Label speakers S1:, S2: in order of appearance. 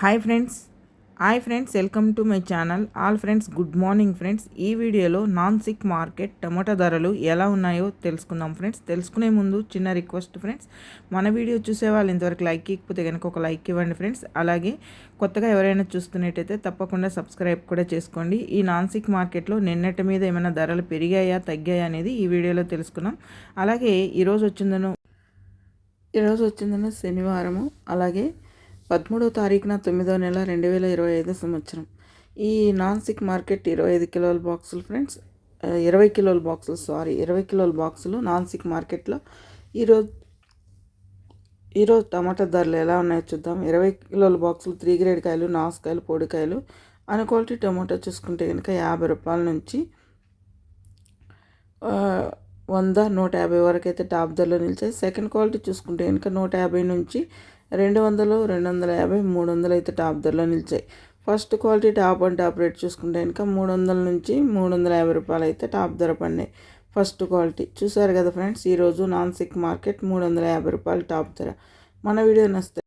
S1: Hi friends hi friends welcome to my channel all friends good morning friends ఈ వీడియోలో non sick market టమాటా ధరలు ఎలా ఉన్నాయో తెలుసుకుందాం ఫ్రెండ్స్ తెలుసుకునే ముందు చిన్న రిక్వెస్ట్ ఫ్రెండ్స్ మన వీడియో చూసే వాళ్ళు ఇంతవరకు లైక్ ఇకపోతే కనుక ఒక లైక్ ఇవ్వండి ఫ్రెండ్స్ అలాగే కొత్తగా ఎవరైనా చూస్తున్నట్టయితే తప్పకుండా సబ్స్క్రైబ్ కూడా చేసుకోండి. ఈ నాన్ సిక్ మార్కెట్లో నిన్నటి మీద ఏమైనా ధరలు పెరిగాయా తగ్గాయా అనేది ఈ వీడియోలో తెలుసుకున్నాం అలాగే ఈరోజు వచ్చిందను ఈరోజు వచ్చిందను శనివారము. అలాగే పదమూడవ తారీఖున తొమ్మిదో నెల రెండు వేల ఇరవై ఐదు సంవత్సరం. ఈ నాన్ సిక్ మార్కెట్ ఇరవై ఐదు కిలోల బాక్సులు ఫ్రెండ్స్ ఇరవై కిలోల బాక్సులు సారీ ఇరవై కిలోల బాక్సులు నాన్ సిక్ మార్కెట్లో. ఈరోజు ఈరోజు టమాటా ధరలు ఎలా ఉన్నాయో చూద్దాం. ఇరవై కిలోల బాక్సులు త్రీ గ్రేడ్ కాయలు నాసుకాయలు పొడికాయలు. అన్ క్వాలిటీ టమాటా చూసుకుంటే కనుక యాభై రూపాయల నుంచి వంద నూట యాభై వరకు అయితే టాప్ ధరలో నిలిచాయి. సెకండ్ క్వాలిటీ చూసుకుంటే కనుక నూట యాభై నుంచి రెండు వందలు రెండు వందల యాభై మూడు వందలు అయితే టాప్ ధరలో నిలిచాయి. First quality top and top rate చూసుకుంటే కనుక మూడు వందల నుంచి మూడు వందల యాభై రూపాయలు అయితే టాప్ ధర పడినాయి. First quality. చూసారు కదా ఫ్రెండ్స్ ఈరోజు నాన్ సిక్ మార్కెట్ మూడు వందల యాభై రూపాయలు టాప్ ధర. మన వీడియో నచ్చితే